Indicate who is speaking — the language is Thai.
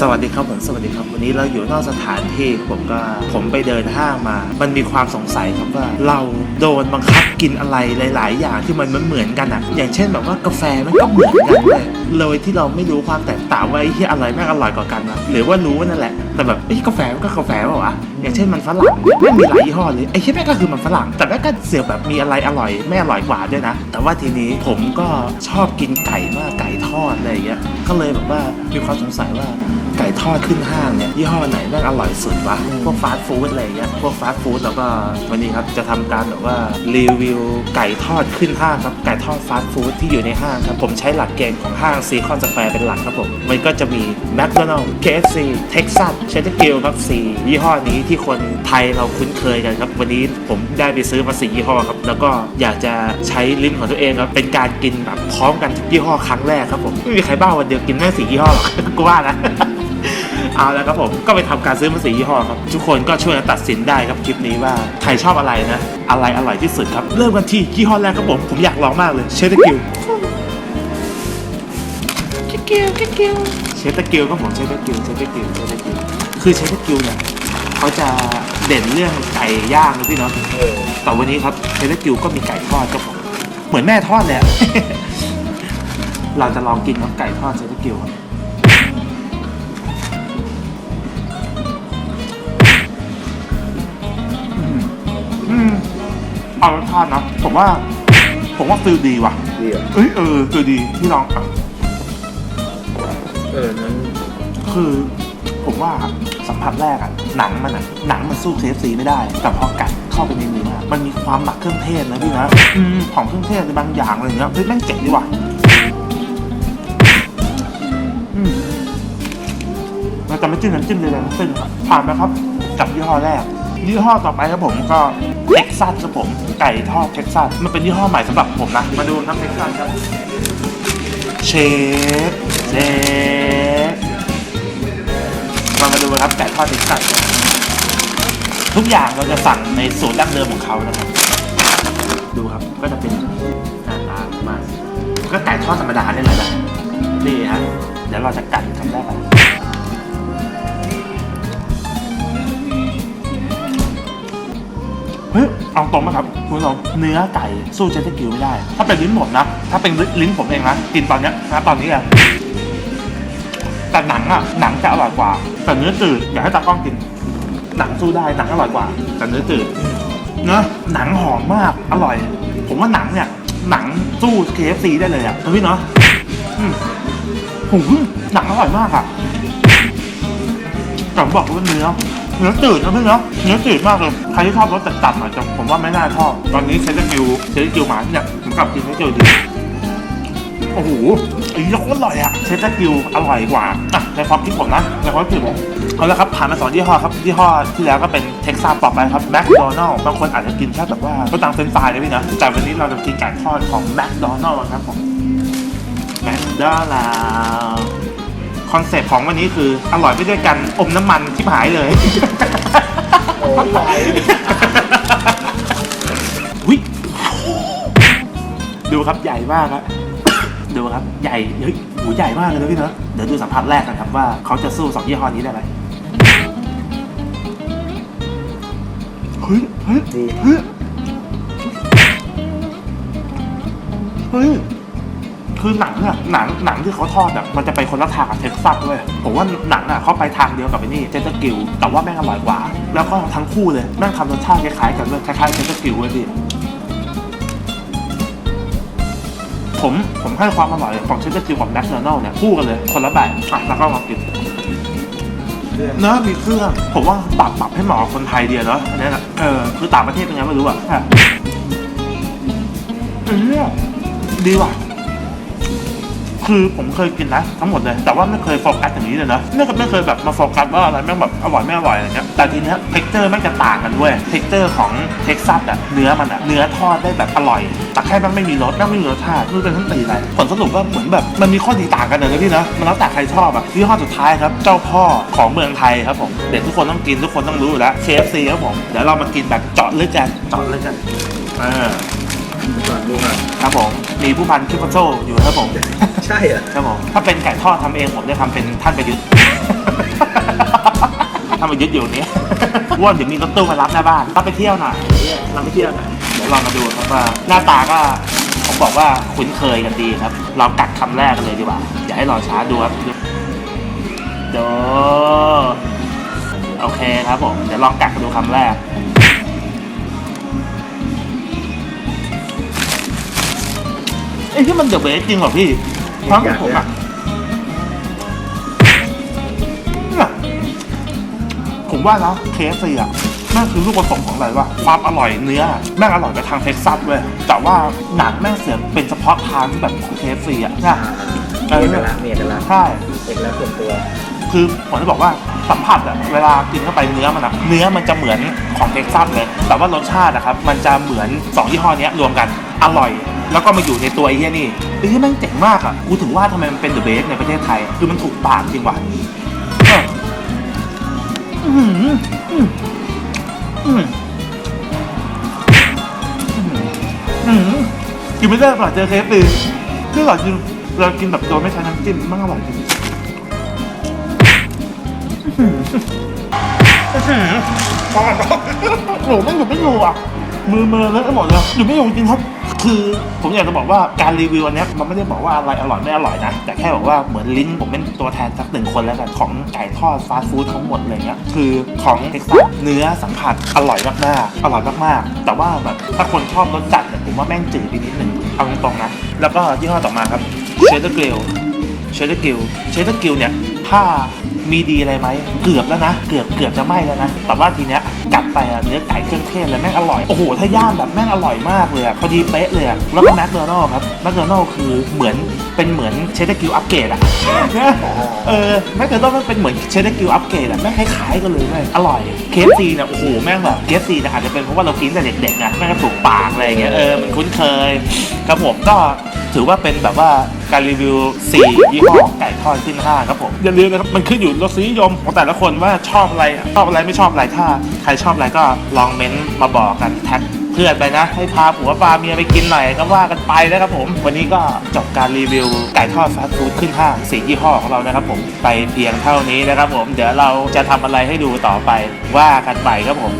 Speaker 1: สวัสดีครับผมสวัสดีครับวันนี้เราอยู่นอกสถานที่ผมก็ผมไปเดินห้างมา มันมีความสงสัยครับว่า เราโดนบังคับกินอะไรหลาย ๆ อย่างที่มันเหมือนกันอะ อย่างเช่นแบบว่ากาแฟมันก็เหมือนกันเลยเลยที่เราไม่รู้ความแตกต่างว่าไอ้ที่อะไรแม่งอร่อยกว่ากันนะหรือว่ารู้ว่านั่นแหละ แต่แบบไอ้กาแฟก็กาแฟเปล่าวะอย่างเช่นมันฝรั่งไม่งมีหลายยี่ห้อเลยไอ้ที่แม่งก็คือมันฝรั่ง แต่แม่งก็เสือกแบบมีอะไรอร่อยไม่อร่อยกว่าด้วยนะ แต่ว่าทีนี้ผมก็ชอบกินไก่มากไก่ทอดอะไรอย่างเงี้ยก็เลยแบบว่ามีความสงสัยว่าไก่ทอดขึ้นห้างเนี่ยยี่ห้อไหนแม่งอร่อยสุดวะพวกฟาสต์ฟู้ดอะไรอย่างเงี้ยพวกฟาสต์ฟู้ดแล้วก็วันนี้ครับจะทำการแบบว่ารีวิวไก่ทอดขึ้นห้างครับไก่ทอดฟาสต์ฟู้ดที่อยู่ในห้างครับผมใช้หลักเกณฑ์ของห้างซีคอนสแควร์เป็นหลักครับผมมันก็จะมีแมคโดนัลล์ KFC เท็กซัสเชสเตอร์กิลครับสี่ยี่ห้อนี้ที่คนไทยเราคุ้นเคยกันครับ วันนี้ผมได้ไปซื้อมาสี่ยี่ห้อครับ แล้วก็อยากจะใช้ลิ้นของตัวเองครับ เป็นการกินแบบพร้อมกันทุกยี่ห้อครั้งแรกครับผมไม่มีใครบ้าวันเดียวกินแม่งสี่ยี่ห้อหรอกกูว่านะเอาแล้วครับผมก็ไปทำการซื้อมาสียี่ห้อครับ ทุกคนก็ช่วยกันตัดสินได้ครับคลิปนี้ว่า ใครชอบอะไรนะ อะไรอร่อยที่สุดครับ เริ่มกันที่ยี่ห้อแรกครับผมผมอยากลองมากเลยเชสเตอร์กิลเชสเตอร์กิลเชสเตอร์กิลเชสเตอร์กิลครับผมเชสเตอร์กิลเชสเตอร์กิลเชสเตอร์กิล คือเชสเตอร์กิลเนี่ยเขาจะเด่นเรื่องไก่ย่างนะพี่เนาะ
Speaker 2: เออ
Speaker 1: แต่วันนี้ครับเชสเตอร์กิลก็มีไก่ทอดครับผมเหมือนแม่ทอดเลยอะ เราจะลองกินครับไก่ทอดเชสเตอร์กิลครับอืมเอารสชาตินะผมว่า ผมว่าฟิลดีว่ะ
Speaker 2: ดีอะ
Speaker 1: เอ้ยเออฟิลดีที่ลองอะ
Speaker 2: เออนั้น
Speaker 1: คือ ผมว่าสัมผัสแรกอะหนังมันอะหนังมันสู้ KFC ไม่ได้ แต่พอกัดเข้าไปในเนื้อมันมีความหมักเครื่องเทศนะพี่นะอืมของเครื่องเทศในบางอย่างอะไรเงี้ยเฮ้ยแม่งเจ๋งดีว่ะอืมเราจะไม่จิ้มน้ำจิ้มเลยทั้งสิ้นครับผ่านไหมครับกับยี่ห้อแรกยี่ห้อต่อไปครับผมก็เท็กซัสครับผมไก่ทอดเท็กซัสมันเป็นยี่ห้อใหม่สำหรับผมนะ มาดูน้ำเท็กซัสครับเชฟเชฟ มามาดูครับไก่ทอดเท็กซัสครับทุกอย่างเราจะสั่งในสูตรดั้งเดิมของเขานะครับ ดูครับก็จะเป็นหน้าตาประมาณก็ไก่ทอดธรรมดาเนี่ยแหละนะนี่ฮะเดี๋ยวเราจะกัดคำแรกกันเฮ้ยเอาตรงมาครับคุณผู้ชมเนื้อไก่สู้เจสกิลไม่ได้ ถ้าเป็นลิ้นผมนะ ถ้าเป็นลิ้นผมเองนะกินตอนเนี้ยนะตอนนี้อะ แต่หนังอะหนังจะอร่อยกว่า แต่เนื้อจืดอยากให้ตากล้องกิน หนังสู้ได้หนังอร่อยกว่า แต่เนื้อจืดเนอะหนังหอมมากอร่อย ผมว่าหนังเนี่ยหนังสู้ KFC ได้เลยอะพี่เนาะอืมหนังอร่อยมากอะแต่ผมบอกว่าเนื้อเนื้อจืดนะพี่เนาะเนื้อจืดมากเลยใครที่ชอบรสจัดๆหน่อยจะผมว่าไม่น่าชอบ ตอนนี้เชสเตอร์กิวเชสเตอร์กิวหมาเนี่ยผมกลับกินเชสเตอร์กิวดี โอ้โหไอ้ยโคตรอร่อยอะเชสเตอร์กิวอร่อยกว่าอะในความคิดผมนะในความคิดผมเอาละครับผ่านมาสองยี่ห้อครับยี่ห้อที่แล้วก็เป็นเท็กซัสต่อไปครับแมคโดนัลล์บางคนอาจจะกินแค่แบบว่าก็ตังเฟรนช์ฟรายเลยพี่นะแต่วันนี้เราจะกินไก่ทอดของแมคโดนัลล์ครับผมแมคโดนัลล์คอนเซ็ปต์ของวันนี้คืออร่อยไปด้วยกันอมน้ำมันที่หายเลย
Speaker 2: โอ้ยวิ
Speaker 1: ดูครับใหญ่มากครับ ดูครับ ใหญ่เฮ้ยหูใหญ่มากเลยนะพี่เนอะเดี๋ยวดูสัมผัสแรกกันครับว่าเขาจะสู้สองยี่ห้อนี้ได้ไหมเฮ้ยเฮ้ย
Speaker 2: ดี
Speaker 1: เฮ้ยเฮ้ยคือหนังอะหนังหนังที่เขาทอดอะมันจะไปคนละทางกับเท็กซัสด้วยผมว่าหนังอะเขาไปทางเดียวกับไอ้นี่เจสกิลแต่ว่าแม่งอร่อยกว่า แล้วก็ทั้งคู่เลยแม่งทำรสชาติคล้ายๆกันด้วยคล้ายๆเจสกิลเลยพี่ ผมผมให้ความอร่อยของเชสเตอร์จิวกับแมคโดนัลล์เนี่ยคู่กันเลยคนละแบบอะแล้วก็ลองกิน
Speaker 2: เครื่อง
Speaker 1: เนอะมีเครื่อง ผมว่าปรับปรับให้เหมาะกับคนไทยเดียวเนาะอันนี้แหละเออคือต่างประเทศเป็นไงไม่รู้อะอะเออดีว่ะ คือผมเคยกินนะทั้งหมดเลย แต่ว่าไม่เคยโฟกัสอย่างนี้เลยนะไม่เคยไม่เคยแบบมาโฟกัสว่าอะไรแม่งแบบอร่อยไม่อร่อยอะไรเงี้ยแต่ทีเนี้ยเท็กเจอร์แม่งจะต่างกันด้วยเท็กเจอร์ของเท็กซัสอะเนื้อมันอะเนื้อทอดได้แบบอร่อยแต่แค่แม่งไม่มีรสแม่งไม่มีรสชาติไม่รู้เป็นทั้งตีอะไรผลสรุปว่าเหมือนแบบมันมีข้อดีต่างกันเลยนะพี่นะมันแล้วแต่ใครชอบอะที่ห้อสุดท้ายครับเจ้าพ่อของเมืองไทยครับผมเด็กทุกคนต้องกินทุกคนต้องรู้อยู่แล้ว KFC ครับผมเดี๋ยวเรามากินแบบเจาะลึกกันเจาะลึกกันอ่า
Speaker 2: ก่อนดูก่อน
Speaker 1: ครับผมมีผู้พันคิปโซอยู่ครับผม
Speaker 2: ใช่เหรอ
Speaker 1: ครับผมถ้าเป็นไก่ทอดทำเองผมจะทำเป็นท่านประยุทธ์ ท่านประยุทธ์อยู่นี้ว่านเดี๋ยวมีรถตู้มารับหน้าบ้านรับไปเที่ยวหน่อย
Speaker 2: เนี่ยเราไปเที่ยวหน่อย
Speaker 1: เดี๋ยวลองมาดูครับว่าหน้าตาก็ผมบอกว่าคุ้นเคยกันดีครับ เรากัดคำแรกกันเลยดีกว่า อย่าให้รอช้าดูครับดูดูโอเคครับผมเดี๋ยวลองกัดกันดูคำแรก เอ้ยที่มันเดอะเบสจริงเหรอพี่ความรู้สึกผมอะเนี่ยผมว่าแล้วเคฟซีอะแม่งคือลูกผสมของอะไรวะความอร่อยเนื้อ แม่งอร่อยไปทางเท็กซัสเว้ยแต่ว่าหนังแม่งเสียเป็นเฉพาะทางแบบของเคฟซีอะนะ
Speaker 2: อ่ามีเอกลักษณ์มีเอกลักษณ์
Speaker 1: ใช่
Speaker 2: เอกลักษณ์ส่วนตัว
Speaker 1: คือผมจะบอกว่าสัมผัสอะเวลากินเข้าไปเนื้อมันอะเนื้อมันจะเหมือนของเท็กซัสเลย แต่ว่ารสชาติอะครับมันจะเหมือนสองยี่ห้อนี้รวมกันอร่อย แล้วก็มาอยู่ในตัวไอ้เหี้ยนี่ไอ้เหี้ยแม่งเจ๋งมากอะกูถึงว่าทำไมมันเป็นเดอะเบสในประเทศไทย คือมันถูกปากจริงว่ะเอออื้อหืออื้ออื้ออื้อหือกินไม่ได้หรอกเจอเคฟซีคือหรอจริงเรากินแบบโดยไม่ใช้น้ำจิ้มมันอร่อยจริง ปอดโอ้โหไม่อยู่ไม่อยู่อะ มือมือเลอะหมดเลยอยู่ไม่อยู่จริงครับ คือผมอยากจะบอกว่าการรีวิวอันนี้มันไม่ได้บอกว่าอะไรอร่อยไม่อร่อยนะ แต่แค่บอกว่าเหมือนลิ้นผมเป็นตัวแทนสักหนึ่งคนแล้วกันของไก่ทอดฟาสต์ฟู้ดทั้งหมดอะไรเงี้ยคือของเท็กซัสเนื้อสัมผัสอร่อยมากๆอร่อยมากๆ แต่ว่าแบบถ้าคนชอบรสจัดเนี่ยผมว่าแม่งจืดไปนิดหนึ่งเอาตรงๆนะ แล้วก็ยี่ห้อต่อมาครับเชดเดอร์เกลเชดเดอร์เกลเชดเดอร์เกลเนี่ยถ้า มีดีอะไรไหมเกือบแล้วนะ เกือบเกือบจะไหม้แล้วนะ แต่ว่าทีเนี้ยกัดไปอะเนื้อไก่เครื่องเทศเลยแม่งอร่อย โอ้โห ถ้าย่างแบบแม่งอร่อยมากเลยอะพอดีเป๊ะเลยอะแล้วก็แมคโดนัลล์ครับแมคโดนัลล์คือเหมือนเป็นเหมือนเชดเดอร์กิลอัปเกรดอะเออแมคโดนัลล์มันเป็นเหมือนเชดเดอร์กิลอัปเกรดอะแม่งคล้ายๆกันเลยเว้ยอร่อยเคฟซีเนี่ยโอ้โหแม่งแบบเคฟซีเนี่ยอาจจะเป็นเพราะว่าเรากินแต่เด็กๆไงแม่งก็ถูกปากอะไรอย่างเงี้ยเออมันคุ้นเคยครับผมก็ถือว่าเป็นแบบว่าการรีวิว 4 ยี่ห้อไก่ทอดขึ้นห้างครับผม อย่าลืมนะครับ มันขึ้นอยู่รสนิยมของแต่ละคนว่าชอบอะไรชอบอะไรไม่ชอบอะไรถ้า ใครชอบอะไรก็ลองเม้นต์มาบอกกันแท็กเพื่อนไปนะ ให้พาผัวพาเมียไปกินหน่อยก็ว่ากันไปนะครับผม วันนี้ก็จบการรีวิวไก่ทอดฟาสต์ฟู้ดขึ้นห้างสี่ยี่ห้อของเรานะครับผมไปเพียงเท่านี้นะครับผม เดี๋ยวเราจะทำอะไรให้ดูต่อไปว่ากันไปครับผม